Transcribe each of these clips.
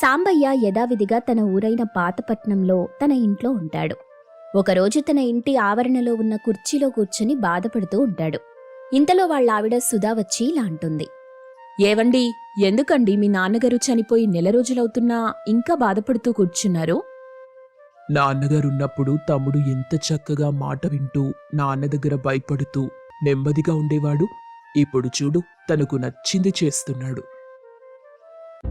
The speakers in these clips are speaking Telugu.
సాంబయ్య యథావిధిగా తన ఊరైన పాతపట్నంలో తన ఇంట్లో ఉంటాడు. ఒకరోజు తన ఇంటి ఆవరణలో ఉన్న కుర్చీలో కూర్చుని బాధపడుతూ ఉంటాడు. ఇంతలో వాళ్ళ ఆవిడ సుధా వచ్చి ఇలా అంటుంది. ఏవండి ఎందుకండి మీ నాన్నగారు చనిపోయి నెల రోజులవుతున్నా ఇంకా బాధపడుతూ కూర్చున్నారు? నాన్నగారున్నప్పుడు తమ్ముడు ఎంత చక్కగా మాట వింటూ నాన్న దగ్గర భయపడుతూ నెమ్మదిగా ఉండేవాడు. ఇప్పుడు చూడు తనకు నచ్చింది చేస్తున్నాడు.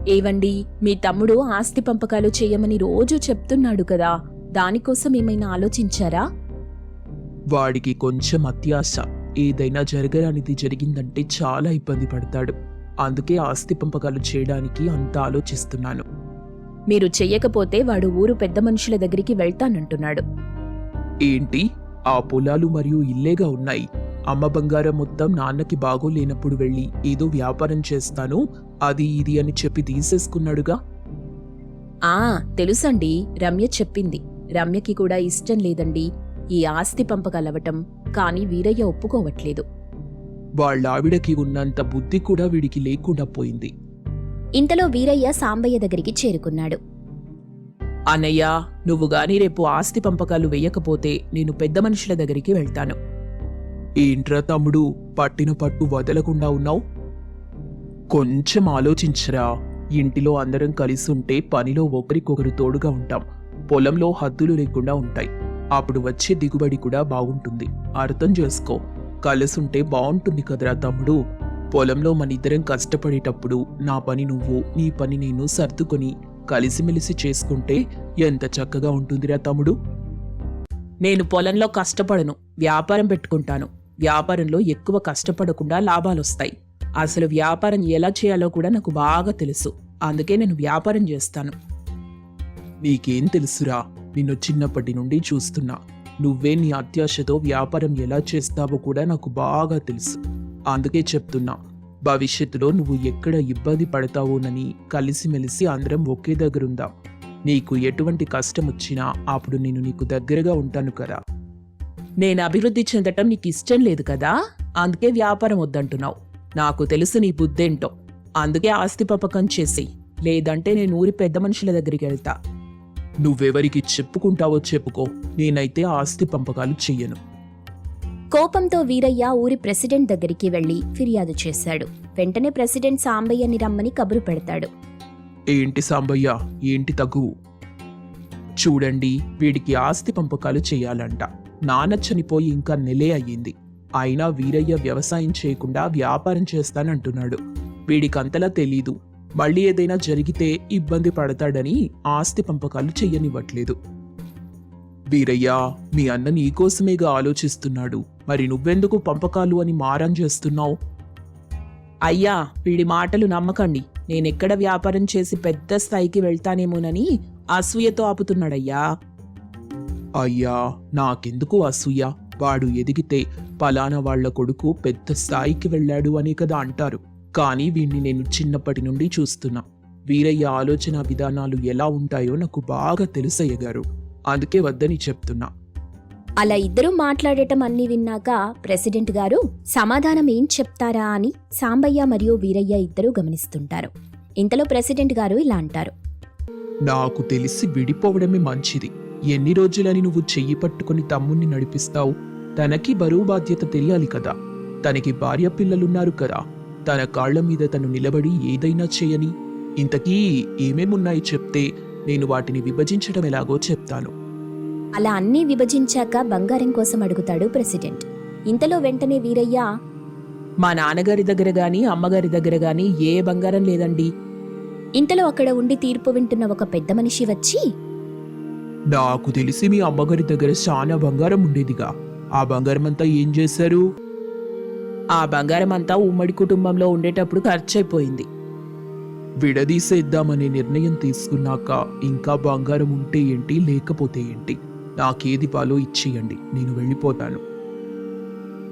ఏవండి మీ తమ్ముడు ఆస్తి పంపకాలు చేయమని రోజూ చెప్తున్నాడు కదా దానికోసం ఏమైనా ఆలోచించారా? వాడికి కొంచెం అత్యాశ. ఏదైనా జరగరానిది జరిగిందంటే చాలా ఇబ్బంది పడతాడు. అందుకే ఆస్తి పంపకాలు చేయడానికి అంత ఆలోచిస్తున్నాను. మీరు చెయ్యకపోతే వాడు ఊరు పెద్ద మనుషుల దగ్గరికి వెళ్తానంటున్నాడు. ఏంటి? ఆ పొలాలు మరియు ఇల్లేగా ఉన్నాయి. అమ్మ బంగారం మొత్తం నాన్నకి బాగోలేనప్పుడు వెళ్ళి ఏదో వ్యాపారం చేస్తాను అది ఇది అని చెప్పి తీసేసుకున్నాడుగా? ఆ తెలుసండి రమ్య చెప్పింది. రమ్యకి కూడా ఇష్టం లేదండి ఈ ఆస్తి పంపకాలవటం కానీ వీరయ్య ఒప్పుకోవట్లేదు. వాళ్ళ ఆవిడకి ఉన్నంత బుద్ధి కూడా వీడికి లేకుండా పోయింది. ఇంతలో వీరయ్య సాంబయ్య దగ్గరికి చేరుకున్నాడు. అన్నయ్య నువ్వు గాని రేపు ఆస్తి పంపకాలు వేయకపోతే నేను పెద్ద మనుషుల దగ్గరికి వెళ్తాను. ఏంట్రా తమ్ముడు పట్టిన పట్టు వదలకుండా ఉన్నావు? కొంచెం ఆలోచించరా. ఇంటిలో అందరం కలిసి ఉంటే పనిలో ఒకరికొకరు తోడుగా ఉంటాం. పొలంలో హద్దులు లేకుండా ఉంటాయి. అప్పుడు వచ్చే దిగుబడి కూడా బాగుంటుంది. అర్థం చేసుకో. కలిసుంటే బాగుంటుంది కదరా తమ్ముడు. పొలంలో మన ఇద్దరం కష్టపడేటప్పుడు నా పని నువ్వు నీ పని నేను సర్దుకొని కలిసిమెలిసి చేసుకుంటే ఎంత చక్కగా ఉంటుందిరా తమ్ముడు. నేను పొలంలో కష్టపడను వ్యాపారం పెట్టుకుంటాను. వ్యాపారంలో ఎక్కువ కష్టపడకుండా లాభాలొస్తాయి. అసలు వ్యాపారం ఎలా చేయాలో కూడా నాకు బాగా తెలుసు. అందుకే నేను వ్యాపారం చేస్తాను. నీకేం తెలుసురా? నిన్ను చిన్నప్పటి నుండి చూస్తున్నా. నువ్వే నీ అత్యాశతో వ్యాపారం ఎలా చేస్తావో కూడా నాకు బాగా తెలుసు. అందుకే చెప్తున్నా భవిష్యత్తులో నువ్వు ఎక్కడ ఇబ్బంది పడతావోనని కలిసిమెలిసి అందరం ఒకే దగ్గరుందాం? నీకు ఎటువంటి కష్టం వచ్చినా అప్పుడు నేను నీకు దగ్గరగా ఉంటాను కదా. నేను అభివృద్ధి చెందటం నీకు ఇష్టం లేదు కదా? అందుకే వ్యాపారం వద్దంటున్నావు. నాకు తెలుసు నీ బుద్ధేంటో. అందుకే ఆస్తి పపకం చేసి లేదంటే నేను ఊరి పెద్ద మనుషుల దగ్గరికి వెళ్తా. నువ్వెవరికి చెప్పుకుంటావో చెప్పుకో నేనైతే ఆస్తి పంపకాలు చెయ్యను. కోపంతో వీరయ్య ఊరి ప్రెసిడెంట్ దగ్గరికి వెళ్ళి ఫిర్యాదు చేశాడు. వెంటనే ప్రెసిడెంట్ సాంబయ్యని రమ్మని కబురు పెడతాడు. ఏంటి సాంబయ్య? ఏంటి తగువు చూడండి వీడికి ఆస్తి పంపకాలు చేయాలంట నాన్న చనిపోయి ఇంకా నెలే అయ్యింది. అయినా వీరయ్య వ్యవసాయం చేయకుండా వ్యాపారం చేస్తానంటున్నాడు. వీడికంతలా తెలీదు. మళ్ళీ ఏదైనా జరిగితే ఇబ్బంది పడతాడని ఆస్తి పంపకాలు చెయ్యనివ్వట్లేదు. వీరయ్య మీ అన్న నీకోసమేగా ఆలోచిస్తున్నాడు. మరి నువ్వెందుకు పంపకాలు అని మారం చేస్తున్నావు? అయ్యా వీడి మాటలు నమ్మకండి. నేనెక్కడ వ్యాపారం చేసి పెద్ద స్థాయికి వెళ్తానేమోనని అసూయతో ఆపుతున్నాడయ్యా. అయ్యా నాకెందుకు అసూయ? వాడు ఎదిగితే పలానా వాళ్ళ కొడుకు పెద్ద స్థాయికి వెళ్ళాడు అని కదా అంటారు. కానీ వీణ్ణి నేను చిన్నప్పటి నుండి చూస్తున్నా. వీరయ్య ఆలోచన విధానాలు ఎలా ఉంటాయో నాకు బాగా తెలుసయ్య గారు. అందుకే వద్దని చెప్తున్నా. అలా ఇద్దరూ మాట్లాడటం అన్ని విన్నాక ప్రెసిడెంట్ గారు సమాధానం ఏం చెప్తారా అని సాంబయ్య మరియు వీరయ్య ఇద్దరూ గమనిస్తుంటారు. ఇంతలో ప్రెసిడెంట్ గారు ఇలా అంటారు. నాకు తెలిసి విడిపోవడమే మంచిది. ఎన్ని రోజులని నువ్వు చెయ్యి పట్టుకుని తమ్ముణ్ణి నడిపిస్తావు? తనకి బరువు బాధ్యత తెలియాలి కదా. తనకి భార్య పిల్లలున్నారు కదా. తన కాళ్ళ మీద తను నిలబడి ఏదైనా చేయని. ఇంతకీ ఏమేమున్నాయి చెప్తే నేను వాటిని విభజించడం ఎలాగో చెప్తాను. అలా అన్నీ విభజించాక బంగారం కోసం అడుగుతాడు ప్రెసిడెంట్. ఇంతలో వెంటనే వీరయ్య మా నాన్నగారి దగ్గర గాని అమ్మగారి దగ్గర గాని ఏ బంగారం లేదండి. ఇంతలో అక్కడ ఉండి తీర్పు వింటున్న ఒక పెద్ద మనిషి వచ్చి నాకు తెలిసి మీ అమ్మగారి దగ్గర చాలా బంగారం ఉండేదిగా. ఆ బంగారం అంతా ఏం చేశారు? ఆ బంగారం అంతా ఉమ్మడి కుటుంబంలో ఉండేటప్పుడు ఖర్చయిపోయింది విడదీసేద్దామనే నిర్ణయం తీసుకున్నాక ఇంకా బంగారం ఉంటే ఏంటి లేకపోతే ఏంటి? నాకేది పాలో ఇచ్చేయండి నేను వెళ్ళిపోతాను.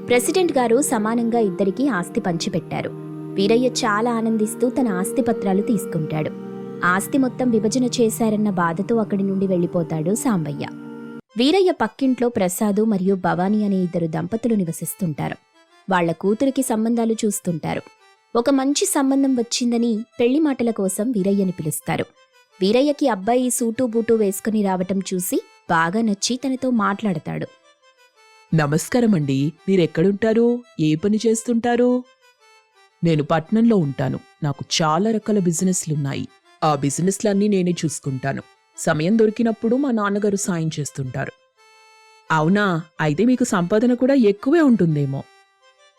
ప్రెసిడెంట్ గారు సమానంగా ఇద్దరికీ ఆస్తి పంచిపెట్టారు. వీరయ్య చాలా ఆనందిస్తూ తన ఆస్తి పత్రాలు తీసుకుంటాడు. ఆస్తి మొత్తం విభజన చేశారన్న బాధతో అక్కడి నుండి వెళ్ళిపోతాడు సాంబయ్య. వీరయ్య పక్కింట్లో ప్రసాదు మరియు భవానీ అనే ఇద్దరు దంపతులు నివసిస్తుంటారు. వాళ్ళ కూతురికి సంబంధాలు చూస్తుంటారు. ఒక మంచి సంబంధం వచ్చిందని పెళ్ళి మాటల కోసం వీరయ్యని పిలుస్తారు. వీరయ్యకి అబ్బాయి సూటు బూటు వేసుకుని రావటం చూసి బాగా నచ్చి తనతో మాట్లాడతాడు. నమస్కారం అండి మీరెక్కడుంటారు? ఏ పని చేస్తుంటారు? నేను పట్నంలో ఉంటాను. నాకు చాలా రకాల బిజినెస్లున్నాయి. ఆ బిజినెస్లన్నీ నేనే చూసుకుంటాను. సమయం దొరికినప్పుడు మా నాన్నగారు సాయం చేస్తుంటారు. అవునా అయితే మీకు సంపాదన కూడా ఎక్కువే ఉంటుందేమో.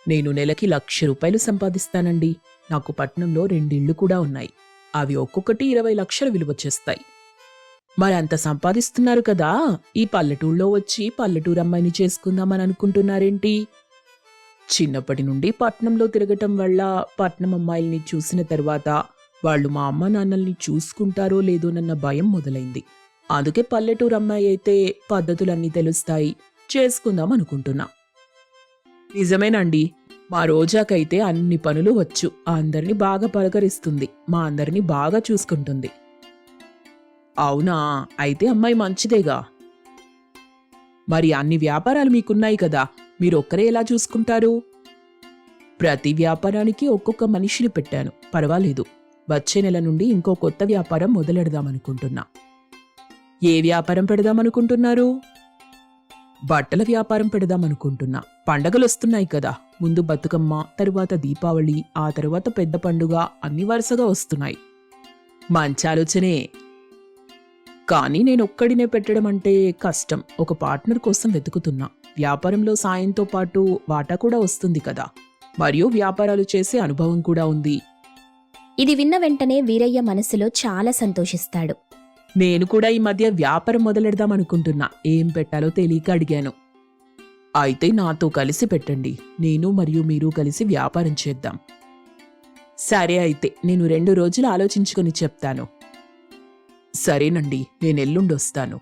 నేను నెలకి లక్ష రూపాయలు సంపాదిస్తానండి. నాకు పట్నంలో రెండిళ్ళు కూడా ఉన్నాయి. అవి ఒక్కొక్కటి ఇరవై లక్షల విలువ చేస్తాయి. మరి అంత సంపాదిస్తున్నారు కదా ఈ పల్లెటూళ్ళలో వచ్చి పల్లెటూరు అమ్మాయిని చేసుకుందామని అనుకుంటున్నారేంటి? చిన్నప్పటి నుండి పట్నంలో తిరగటం వల్ల పట్నం అమ్మాయిల్ని చూసిన తర్వాత వాళ్ళు మా అమ్మ నాన్నల్ని చూసుకుంటారో లేదోనన్న భయం మొదలైంది. అందుకే పల్లెటూరు అమ్మాయి అయితే పద్ధతులన్నీ తెలుస్తాయి. చేసుకుందాం అనుకుంటున్నా. నిజమేనండి. మా రోజాకైతే అన్ని పనులు వచ్చు. అందరినీ బాగా పలకరిస్తుంది. మా అందరినీ బాగా చూసుకుంటుంది. అవునా? అయితే అమ్మాయి మంచిదేగా. మరి అన్ని వ్యాపారాలు మీకున్నాయి కదా. మీరు ఒక్కరే ఎలా చూసుకుంటారు? ప్రతి వ్యాపారానికి ఒక్కొక్క మనిషిని పెట్టాను. పర్వాలేదు. వచ్చే నెల నుండి ఇంకో కొత్త వ్యాపారం మొదలెడదామనుకుంటున్నా. ఏ వ్యాపారం పెడదామనుకుంటున్నారు? బట్టల వ్యాపారం పెడదామనుకుంటున్నా. పండగలు వస్తున్నాయి కదా. ముందు బతుకమ్మ తరువాత దీపావళి ఆ తరువాత పెద్ద పండుగ అన్ని వరుసగా వస్తున్నాయి. మంచి ఆలోచనే కానీ నేను ఒక్కడినే పెట్టడం అంటే కష్టం. ఒక పార్ట్నర్ కోసం వెతుకుతున్నా. వ్యాపారంలో సాయంతో పాటు వాటా కూడా వస్తుంది కదా. మరియు వ్యాపారాలు చేసే అనుభవం కూడా ఉంది. ఇది విన్న వెంటనే వీరయ్య మనసులో చాలా సంతోషిస్తాడు. నేను కూడా ఈ మధ్య వ్యాపారం మొదలెడదాం అనుకుంటున్నా. ఏం పెట్టాలో తెలియక అడిగాను. అయితే నాతో కలిసి పెట్టండి. నేను మరియు మీరు కలిసి వ్యాపారం చేద్దాం. సరే అయితే నేను రెండు రోజులు ఆలోచించుకొని చెప్తాను. సరేనండి నేను ఎల్లుండొస్తాను.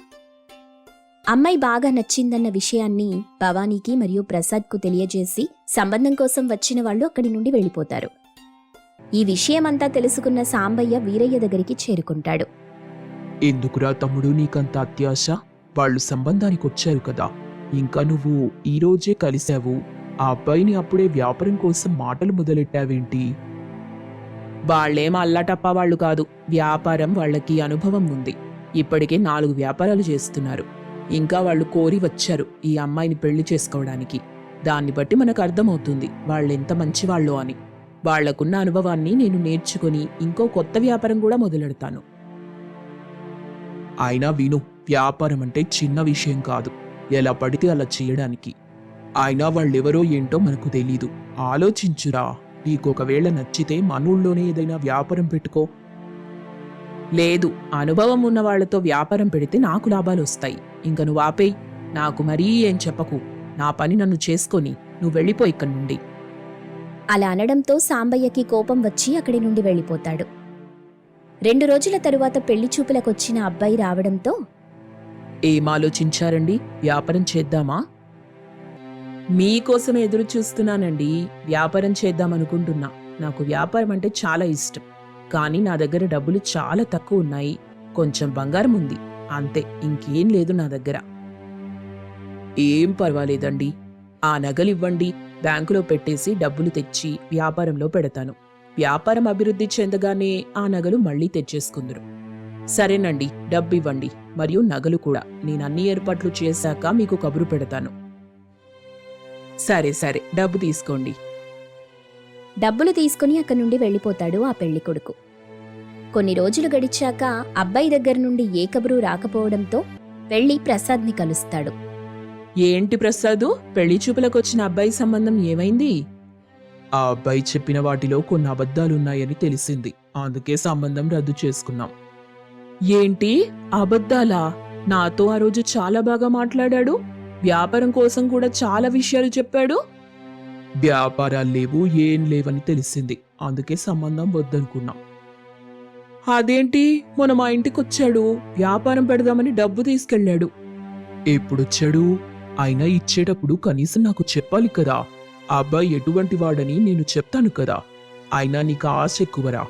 అమ్మాయి బాగా నచ్చిందన్న విషయాన్ని భవానీకి మరియు ప్రసాద్కు తెలియజేసి సంబంధం కోసం వచ్చిన వాళ్ళు అక్కడి నుండి వెళ్ళిపోతారు. ఈ విషయమంతా తెలుసుకున్న సాంబయ్య వీరయ్య దగ్గరికి చేరుకుంటాడు. ఎందుకురా తమ్ముడు నీకంత అత్యాశ? వాళ్ళు సంబంధానికి వచ్చారు కదా. ఇంకా నువ్వు ఈరోజే కలిశావు. ఆ అబ్బాయిని అప్పుడే వ్యాపారం కోసం మాటలు మొదలెట్టావేంటి? వాళ్ళేం అల్లాటప్ప వాళ్ళు కాదు. వ్యాపారం వాళ్ళకి అనుభవం ఉంది. ఇప్పటికే నాలుగు వ్యాపారాలు చేస్తున్నారు. ఇంకా వాళ్ళు కోరి వచ్చారు ఈ అమ్మాయిని పెళ్ళి చేసుకోవడానికి. దాన్ని బట్టి మనకు అర్థమవుతుంది. వాళ్ళెంత మంచివాళ్ళు అని. వాళ్ళకున్న అనుభవాన్ని నేను నేర్చుకుని ఇంకో కొత్త వ్యాపారం కూడా మొదలెడతాను. అయినా విను వ్యాపారం అంటే చిన్న విషయం కాదు. ఎలా పడితే అలా చేయడానికి. అయినా వాళ్ళెవరో ఏంటో మనకు తెలీదు. ఆలోచించురా. నీకొకవేళ నచ్చితే మనూళ్ళోనే ఏదైనా వ్యాపారం పెట్టుకో. లేదు అనుభవం ఉన్న వాళ్ళతో వ్యాపారం పెడితే నాకు లాభాలు వస్తాయి. ఇంక నువ్వు ఆపేయ్. నాకు మరీ ఏం చెప్పకు. నా పని నన్ను చేసుకొని నువ్వు వెళ్ళిపో ఇక్కడి నుండి. అలా అనడంతో సాంబయ్యకి కోపం వచ్చి అక్కడి నుండి వెళ్ళిపోతాడు. రెండు రోజుల తరువాత పెళ్ళి చూపులకొచ్చిన అబ్బాయి రావడంతో ఏం ఆలోచించారండి? వ్యాపారం చేద్దామా? మీకోసం ఎదురు చూస్తున్నానండి. వ్యాపారం చేద్దామనుకుంటున్నా నాకు వ్యాపారం అంటే చాలా ఇష్టం. కానీ నా దగ్గర డబ్బులు చాలా తక్కువ ఉన్నాయి. కొంచెం బంగారం ఉంది. అంతే. ఇంకేం లేదు నా దగ్గర. ఏం పర్వాలేదండి. ఆ నగలివ్వండి బ్యాంకులో పెట్టేసి డబ్బులు తెచ్చి వ్యాపారంలో పెడతాను. వ్యాపారం అభివృద్ధి చెందగానే ఆ నగలు మళ్ళీ తెచ్చేసుకుందరు. సరేనండి డబ్బు ఇవ్వండి మరియు నగలు కూడా. నేను అన్ని ఏర్పాట్లు చేశాక మీకు కబురు పెడతాను. సరే సరే డబ్బు తీసుకోండి. డబ్బులు తీసుకుని అక్కడి నుండి వెళ్ళిపోతాడు ఆ పెళ్ళి కొడుకు. కొన్ని రోజులు గడిచాక అబ్బాయి దగ్గర నుండి ఏ కబురు రాకపోవడంతో వెళ్ళి ప్రసాద్ని కలుస్తాడు. ఏంటి ప్రసాదు? పెళ్ళి చూపులకు వచ్చిన అబ్బాయి సంబంధం ఏమైంది? ఆ అబ్బాయి చెప్పిన వాటిలో కొన్ని అబద్ధాలున్నాయని తెలిసింది. అందుకే సంబంధం రద్దు చేసుకున్నాం. ఏంటి? అబద్ధాలా? నాతో ఆ రోజు చాలా బాగా మాట్లాడాడు. వ్యాపారం కోసం కూడా చాలా విషయాలు చెప్పాడు. వ్యాపారాలు లేవు ఏం లేవని తెలిసింది. అందుకే సంబంధం వద్దనుకున్నాం. అదేంటి? మొన్న మా ఇంటికి వచ్చాడు వ్యాపారం పెడదామని డబ్బు తీసుకెళ్ళాడు. ఎప్పుడొచ్చాడు? అయినా ఇచ్చేటప్పుడు కనీసం నాకు చెప్పాలి కదా. ఆ అబ్బాయి ఎటువంటి వాడని నేను చెప్తాను కదా. అయినా నీకు ఆశ ఎక్కువరా?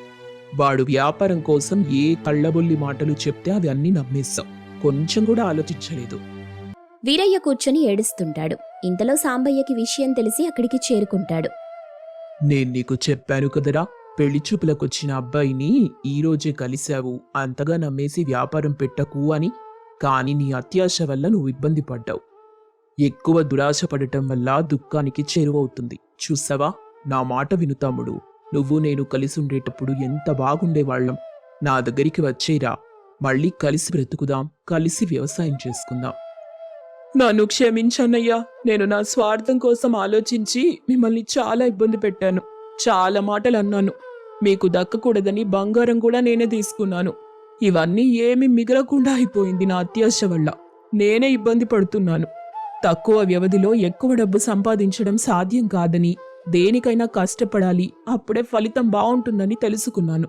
వాడు వ్యాపారం కోసం ఏ కళ్ళబొల్లి మాటలు చెప్తే అవి అన్నీ నమ్మేస్తాం కొంచెం కూడా ఆలోచించలేదు. వీరయ్య కూర్చొని ఏడుస్తుంటాడు. ఇంతలో సాంబయ్యకి విషయం తెలిసి అక్కడికి చేరుకుంటాడు. నేను నీకు చెప్పాను కదరా పెళ్ళి చూపులకొచ్చిన అబ్బాయిని ఈ రోజే కలిశావు. అంతగా నమ్మేసి వ్యాపారం పెట్టకు అని. కాని నీ అత్యాశ వల్ల నువ్వు ఇబ్బంది పడ్డావు. ఎక్కువ దురాశ పడటం వల్ల దుఃఖానికి చేరువవుతుంది. చూసావా? నా మాట విను తమ్ముడు. నువ్వు నేను కలిసి ఉండేటప్పుడు ఎంత బాగుండేవాళ్ళం. నా దగ్గరికి వచ్చేరా. మళ్ళీ కలిసి బ్రతుకుదాం. కలిసి వ్యవసాయం చేసుకుందాం. నన్ను క్షమించన్నయ్యా. నేను నా స్వార్థం కోసం ఆలోచించి మిమ్మల్ని చాలా ఇబ్బంది పెట్టాను. చాలా మాటలు అన్నాను. మీకు దక్కకూడదని బంగారం కూడా నేనే తీసుకున్నాను. ఇవన్నీ ఏమి మిగలకుండా అయిపోయింది నా అత్యాశ వల్ల. నేనే ఇబ్బంది పడుతున్నాను. తక్కువ వ్యవధిలో ఎక్కువ డబ్బు సంపాదించడం సాధ్యం కాదని దేనికైనా కష్టపడాలి అప్పుడే ఫలితం బాగుంటుందని తెలుసుకున్నాను.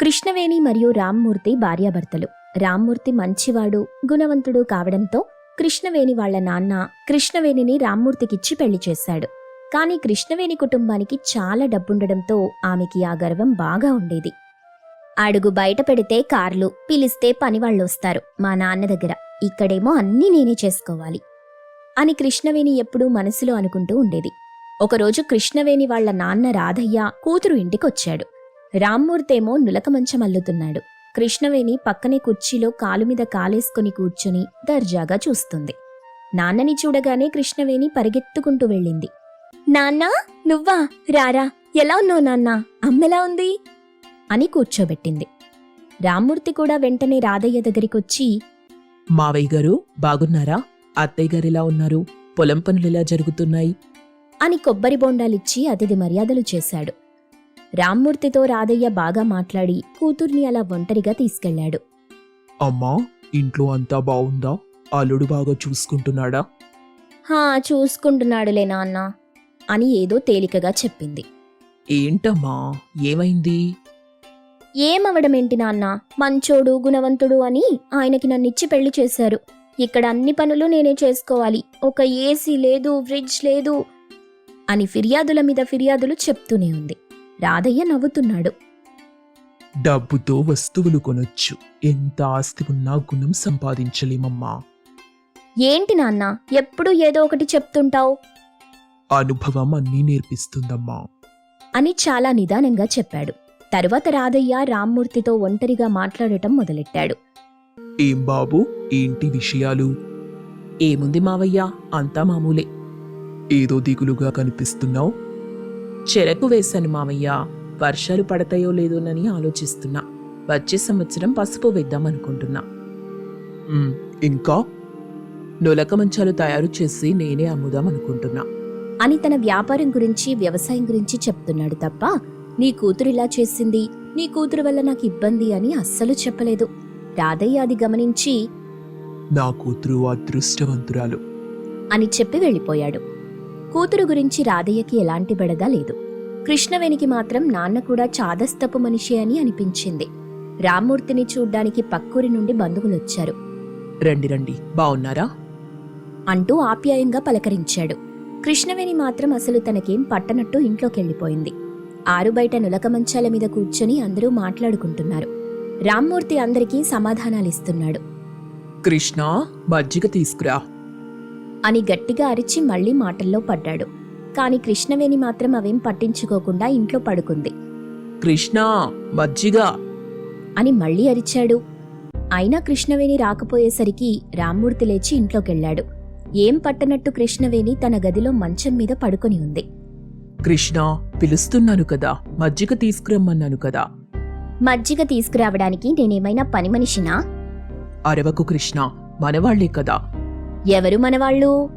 కృష్ణవేణి మరియు రామ్మూర్తి భార్యాభర్తలు. రామ్మూర్తి మంచివాడు గుణవంతుడు కావడంతో కృష్ణవేణి వాళ్ళ నాన్న కృష్ణవేణిని రామ్మూర్తికిచ్చి పెళ్ళి చేశాడు. కానీ కృష్ణవేణి కుటుంబానికి చాలా డబ్బుండడంతో ఆమెకి ఆ గర్వం బాగా ఉండేది. అడుగు బయట పెడితే కార్లు పిలిస్తే పనివాళ్ళొస్తారు మా నాన్న దగ్గర. ఇక్కడేమో అన్నీ నేనే చేసుకోవాలి అని కృష్ణవేణి ఎప్పుడూ మనసులో అనుకుంటూ ఉండేది. ఒకరోజు కృష్ణవేణి వాళ్ళ నాన్న రాధయ్య కూతురు ఇంటికొచ్చాడు. రామ్మూర్తేమో నులకమంచం అల్లుతున్నాడు. కృష్ణవేణి పక్కనే కుర్చీలో కాలు మీద కాలేసుకుని కూర్చుని దర్జాగా చూస్తుంది. నాన్నని చూడగానే కృష్ణవేణి పరిగెత్తుకుంటూ వెళ్ళింది. నాన్నా నువ్వా? రారా? ఎలా ఉన్నావు నాన్న? అమ్మెలా ఉంది? అని కూర్చోబెట్టింది. రామ్మూర్తి కూడా వెంటనే రాధయ్య దగ్గరికొచ్చి మావయ్య గారు బాగున్నారా? అత్తయ్య గారు ఎలా ఉన్నారు? పొలం పనులు ఎలా జరుగుతున్నాయి? అని కొబ్బరి బొండాలిచ్చి అతిథి మర్యాదలు చేశాడు. రామ్మూర్తితో రాధయ్య బాగా మాట్లాడి కూతుర్ని అలా ఒంటరిగా తీసుకెళ్ళాడు అమ్మా ఇంట్లో అంతా బాగుందా? అల్లుడు బాగా చూసుకుంటున్నాడా? హా చూసుకుంటున్నాడులే నాన్న అని ఏదో తేలికగా చెప్పింది. ఏంటమ్మా ఏమైంది? ఏమవడమేంటి నాన్న? మంచోడు గుణవంతుడు అని ఆయనకి నన్నిచ్చి పెళ్ళి చేశారు. ఇక్కడ అన్ని పనులు నేనే చేసుకోవాలి. ఒక ఏసీ లేదు ఫ్రిడ్జ్ లేదు అని ఫిర్యాదుల మీద ఫిర్యాదులు చెప్తూనే ఉంది. రాధయ్య నవ్వుతున్నాడు. డబ్బుతో వస్తువులు కొనొచ్చు. ఎంత ఆస్తి ఉన్నా గుణం సంపాదించలేమమ్మా. ఏంటి నాన్న? ఎప్పుడూ ఏదో ఒకటి చెప్తుంటావు? అనుభవం అన్నీ నేర్పిస్తుందమ్మా. అని చాలా నిదానంగా చెప్పాడు. తరువాత రాధయ్య రామ్మూర్తితో ఒంటరిగా మాట్లాడటం మొదలెట్టాడు. ఏం బాబు? ఏంటి విషయాలు? ఏముంది మావయ్య? అంతా మామూలే. ఏదో దిగులుగా కనిపిస్తున్నావు? చెరకు వేశాను మావయ్య. వర్షాలు పడతాయో లేదోనని ఆలోచిస్తున్నా. వచ్చే సంవత్సరం పసుపు వేద్దాం అనుకుంటున్నా. ఇంకా? నులక మంచాలు తయారు చేసి నేనే అమ్ముదాం అనుకుంటున్నా. అని తన వ్యాపారం గురించి వ్యవసాయం గురించి చెప్తున్నాడు తప్ప నీ కూతురు ఇలా చేసింది నీ కూతురు వల్ల నాకు ఇబ్బంది అని అస్సలు చెప్పలేదు. రాధయ్య అది గమనించి నా కూతురు అదృష్టవంతురాలు. అని చెప్పి వెళ్ళిపోయాడు. కూతురు గురించి రాధయ్యకి ఎలాంటి బెడద లేదు. కృష్ణవేణికి మాత్రం నాన్న కూడా చాదస్తపు మనిషి అని అనిపించింది. రామ్మూర్తిని చూడ్డానికి పక్కూరి నుండి బంధువులొచ్చారు. రండి రండి బాగున్నారా అంటూ ఆప్యాయంగా పలకరించాడు. కృష్ణవేణి మాత్రం అసలు తనకేం పట్టనట్టు ఇంట్లోకెళ్ళిపోయింది. ఆరుబయట నులక మంచాల మీద కూర్చొని అందరూ మాట్లాడుకుంటున్నారు. రామ్మూర్తి అందరికీ సమాధానాలిస్తున్నాడు. కృష్ణ మజ్జిగ తీసుకురా. అని గట్టిగా అరిచి మళ్ళీ మాటల్లో పడ్డాడు. కాని కృష్ణవేణి మాత్రం అవేం పట్టించుకోకుండా ఇంట్లో పడుకుంది. కృష్ణ మజ్జిగ. అని మళ్ళీ అరిచాడు. అయినా కృష్ణవేణి రాకపోయేసరికి రామ్మూర్తి లేచి ఇంట్లోకెళ్ళాడు. ఏం పట్టనట్టు కృష్ణవేణి తన గదిలో మంచం మీద పడుకొని ఉంది. కృష్ణ పిలుస్తున్నాను కదా మజ్జిగ తీసుకురమ్మన్నాను కదా. మజ్జిగ తీసుకురావడానికి నేనేమైనా పని మనిషినా? అరవకు కృష్ణ మనవాళ్ళే కదా. ఎవరు మనవాళ్ళు?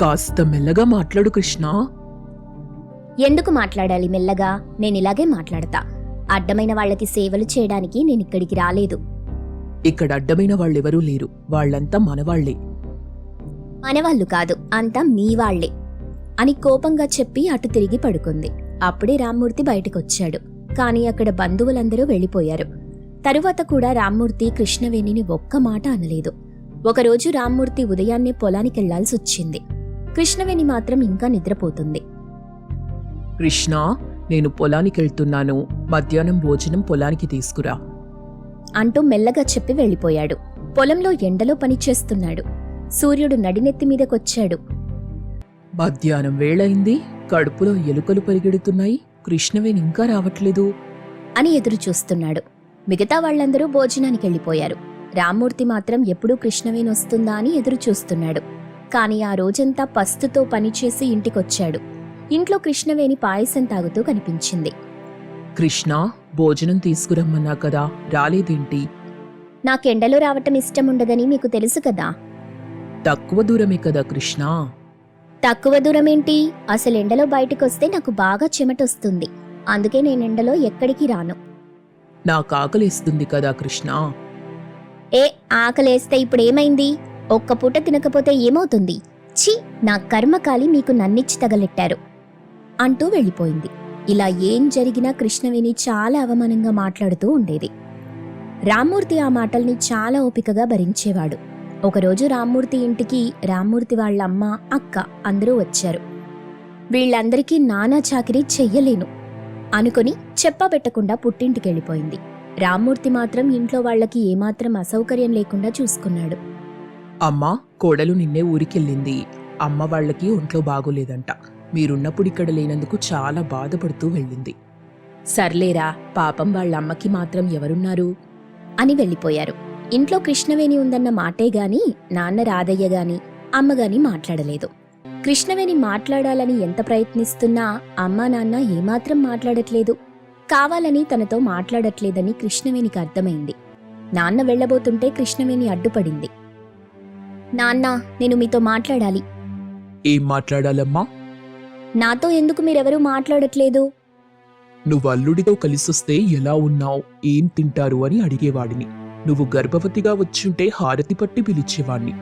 కాస్త మెల్లగా మాట్లాడు కృష్ణ. ఎందుకు మాట్లాడాలి మెల్లగా? నేనిలాగే మాట్లాడతా. అడ్డమైన వాళ్ళకి సేవలు చేయడానికి నేనిక్కడికి రాలేదు. ఇక్కడ అడ్డమైన వాళ్ళెవరూ లేరు. వాళ్ళంతా మనవాళ్ళే. మనవాళ్ళు కాదు అంతా మీ వాళ్ళే అని కోపంగా చెప్పి అటు తిరిగి పడుకుంది. అప్పుడే రామ్మూర్తి బయటకొచ్చాడు. కాని అక్కడ బంధువులందరూ వెళ్ళిపోయారు. తరువాత కూడా రామ్మూర్తి కృష్ణవేణిని ఒక్క మాట అనలేదు. ఒకరోజు రామ్మూర్తి ఉదయాన్నే పొలానికెళ్ళాల్సొచ్చింది కృష్ణవేణి మాత్రం ఇంకా నిద్రపోతుంది. కృష్ణ నేను పొలానికి వెళ్తున్నాను మధ్యాహ్నం భోజనం పొలానికి తీసుకురా. అంటూ మెల్లగా చెప్పి వెళ్ళిపోయాడు. పొలంలో ఎండలో పనిచేస్తున్నాడు. సూర్యుడు నడినెత్తి మీదకొచ్చాడు. మధ్యాహ్నం వేళయింది. కడుపులో ఎలుకలు పరిగెడుతున్నాయి. కృష్ణవేణి ఇంకా రావట్లేదు. అని ఎదురు చూస్తున్నాడు మిగతా వాళ్ళందరూ భోజనానికి వెళ్ళిపోయారు రామ్మూర్తి మాత్రం ఎప్పుడూ కృష్ణవేణి వస్తుందా అని ఎదురు చూస్తున్నాడు కాని ఆ రోజంతా పస్తుతో పనిచేసి ఇంటికొచ్చాడు. ఇంట్లో కృష్ణవేణి పాయసం తాగుతూ కనిపించింది. కృష్ణ భోజనం తీసుకురమ్మన్నా కదా? రాలేదేంటి? నాకెండలో రావటం ఇష్టం ఉండదని మీకు తెలుసు కదా? తక్కువ దూరమే కదా కృష్ణ? తక్కువ దూరం ఏంటి అసలు ఎండలో బయటకొస్తే నాకు బాగా చెమటొస్తుంది. అందుకే నేను ఎండలో ఎక్కడికి రాను. నాకు ఆకలిస్తుంది కదా కృష్ణ. ఏ ఆకలేస్తే ఇప్పుడేమైంది? ఒక్క పూట తినకపోతే ఏమవుతుంది? ఛీ నా కర్మకాలి మీకు నన్నిచ్చి తగలెట్టారు. అంటూ వెళ్ళిపోయింది. ఇలా ఏం జరిగినా కృష్ణవేణి చాలా అవమానంగా మాట్లాడుతూ ఉండేది. రామ్మూర్తి ఆ మాటల్ని చాలా ఓపికగా భరించేవాడు. ఒకరోజు రామ్మూర్తి ఇంటికి రామ్మూర్తి వాళ్ళ అమ్మ అక్క అందరూ వచ్చారు. వీళ్ళందరికీ నానా చాకరీ చెయ్యలేను అనుకొని చెప్పబెట్టకుండా పుట్టింటికెళ్ళిపోయింది. రామ్మూర్తి మాత్రం ఇంట్లో వాళ్ళకి ఏమాత్రం అసౌకర్యం లేకుండా చూసుకున్నాడు. అమ్మా కోడలు నిన్నే ఊరికెళ్ళింది. అమ్మ వాళ్ళకి ఒంట్లో బాగోలేదంట. మీరున్నప్పుడు ఇక్కడ లేనందుకు చాలా బాధపడుతూ వెళ్ళింది. సర్లేరా పాపం వాళ్ళ అమ్మకి మాత్రం ఎవరున్నారు? అని వెళ్ళిపోయారు. ఇంట్లో కృష్ణవేణి ఉందన్న మాటే గాని నాన్న రాధయ్య గాని అమ్మగాని మాట్లాడలేదు. కృష్ణవేణి మాట్లాడాలని ఎంత ప్రయత్నిస్తున్నా అమ్మా నాన్న ఏమాత్రం మాట్లాడట్లేదు. కావాలని తనతో మాట్లాడట్లేదని కృష్ణవేణికి అర్థమైంది. నాన్న వెళ్ళబోతుంటే కృష్ణవేణి అడ్డుపడింది. నాన్న నేను మీతో మాట్లాడాలి. ఏం మాట్లాడాలమ్మా? నాతో ఎందుకు మీరెవరూ మాట్లాడట్లేదు? నువ్వు అల్లుడితో కలిసొస్తే ఎలా ఉన్నావు? ఏం తింటారు అని అడిగేవాడిని. నువ్వు గర్భవతిగా వచ్చుంటే హారతి పట్టి పిలిచేవాణ్ణి.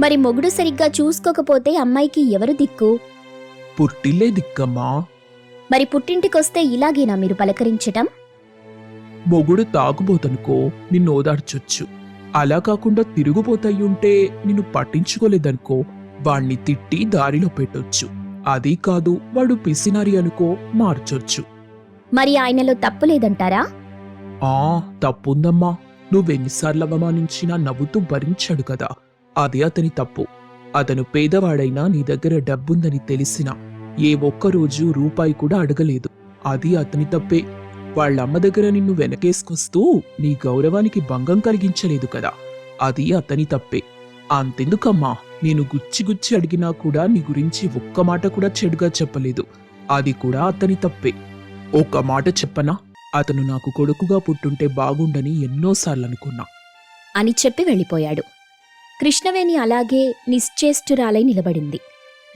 మరి మొగుడు సరిగ్గా చూసుకోకపోతే అమ్మాయికి ఎవరు దిక్కు? పుట్టిల్లే దిక్కమ్మా. మరి పుట్టింటికొస్తే ఇలాగేనా మీరు పలకరించటం? మొగుడు తాగుబోతనుకో నిన్ను ఓదార్చొచ్చు. అలా కాకుండా తిరుగుబోతయ్యుంటే నిన్ను పట్టించుకోలేదనుకో వాణ్ణి తిట్టి దారిలో పెట్టొచ్చు. అదీ కాదు వాడు పిసినారి అనుకో మార్చొచ్చు. మరి ఆయనలో తప్పు లేదంటారా? ఆ తప్పుందమ్మా. నువ్వెన్నిసార్లు అవమానించినా నవ్వుతూ భరించాడు కదా. అది అతని తప్పు. అతను పేదవాడైనా నీ దగ్గర డబ్బుందని తెలిసినా ఏ ఒక్కరోజు రూపాయి కూడా అడగలేదు. అది అతని తప్పే. వాళ్ళమ్మ దగ్గర నిన్ను వెనకేసుకొస్తూ నీ గౌరవానికి భంగం కలిగించలేదు కదా. అది అతని తప్పే. అంతెందుకమ్మా? నేను గుచ్చి గుచ్చి అడిగినా కూడా నీ గురించి ఒక్క మాట కూడా చెడుగా చెప్పలేదు. అది కూడా అతని తప్పే. ఒక్క మాట చెప్పనా? అతను నాకు కొడుకుగా పుట్టుంటే బాగుండని ఎన్నోసార్లు అనుకున్నా అని చెప్పి వెళ్ళిపోయాడు. కృష్ణవేణి అలాగే నిశ్చేష్టురాలై నిలబడింది.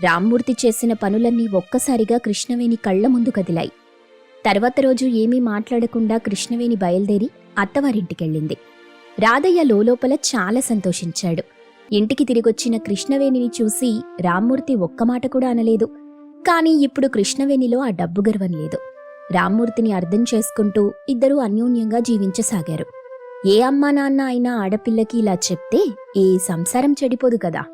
రామ్మూర్తి చేసిన పనులన్నీ ఒక్కసారిగా కృష్ణవేణి కళ్ళ ముందు కదిలాయి. తర్వాత రోజు ఏమీ మాట్లాడకుండా కృష్ణవేణి బయలుదేరి అత్తవారింటికెళ్ళింది. రాధయ్య లోలోపల చాలా సంతోషించాడు. ఇంటికి తిరిగొచ్చిన కృష్ణవేణిని చూసి రామ్మూర్తి ఒక్క మాట కూడా అనలేదు. కానీ ఇప్పుడు కృష్ణవేణిలో ఆ డబ్బు గర్వం లేదు. రామ్మూర్తిని అర్థం చేసుకుంటూ ఇద్దరూ అన్యోన్యంగా జీవించసాగారు. ఏ అమ్మా నాన్న అయినా ఆడపిల్లకి ఇలా చెప్తే ఏ సంసారం చెడిపోదు కదా?